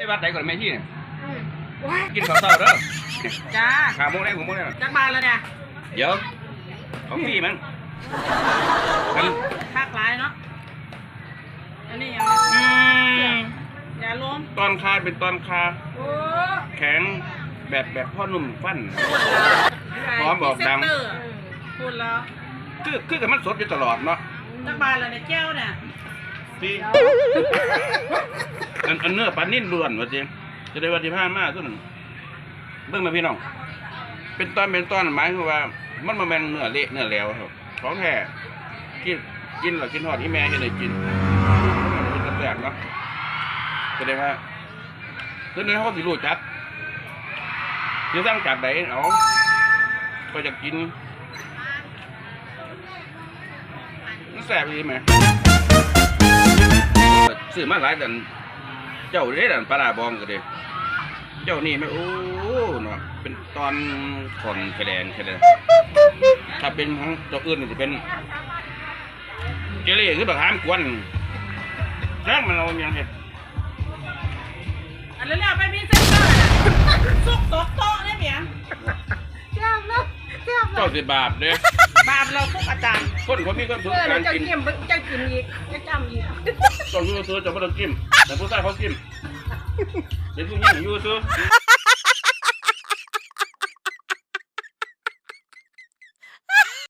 ไปวัดไหนก่อนแม่ที่เนี่ยอืมว้ายกินข้าวเช้าเด้อจ้าขาโมงได้ผมโมงได้จักบานแล้วเนี่ยเดี๋ยวของพี่มันมันภาคร้ายเนาะอันนี้ยังอืมยาลมตอนคาเป็นตอนคาโอ้แข็งแบบแบบพ่อหนุ่มฟันพร้อมบอกดังพรีเซนเตอร์พูดแล้วคือคือกับมันสดอยู่ตลอดเนาะจักบานแล้วเนี่ยแก้วเนี่ย พี่อันอันเนื้อปลานิ่นล้วนว่าจริงจะได้วันที่ผ่ามาตัวนั้นเบิ่งมาพี่น้อง เป็นตอนเป็นตอนหมายคือว่า มันมาแม่นเนื้อเละเนื้อแล้วครับของแท้กินกินหรอกินทอดที่แม่ยังได้กินมันเป็นแปลกเนาะแสดงว่าคือในเขาสิรู้จักคือสร้างจากไหนเอาก็จะกินมันแสบดีไหม ซื้อมาหลายดันเจ้าเด้ดันปลาร้าบองก็เด้เจ้านี่ไหมโอ้เนาะเป็นตอนขอนกระแดนกระแดนถ้าเป็นของเจ้าอื่นมันจะเป็นเจเล่คือแบบหามกวนแจ้งมันเอาอย่างเห็ดอันแล้วเนี่ยไปพรีเซนเตอร์น่ะซุกตกโต๊ะเนี่ยเมียแก้วแล้วแก้วแล้เจ้าวสิบาปเด้ บาปเราทุกอาจารย์คนเขามีความสุขเพื่อการจะกินกินจะกินอีกจะจำอีกต้องอยูซื้อจะไม่ต้องกินแต่ผู้ชายเขากินเดี๋ยวผู้หญิงอยูซื้อ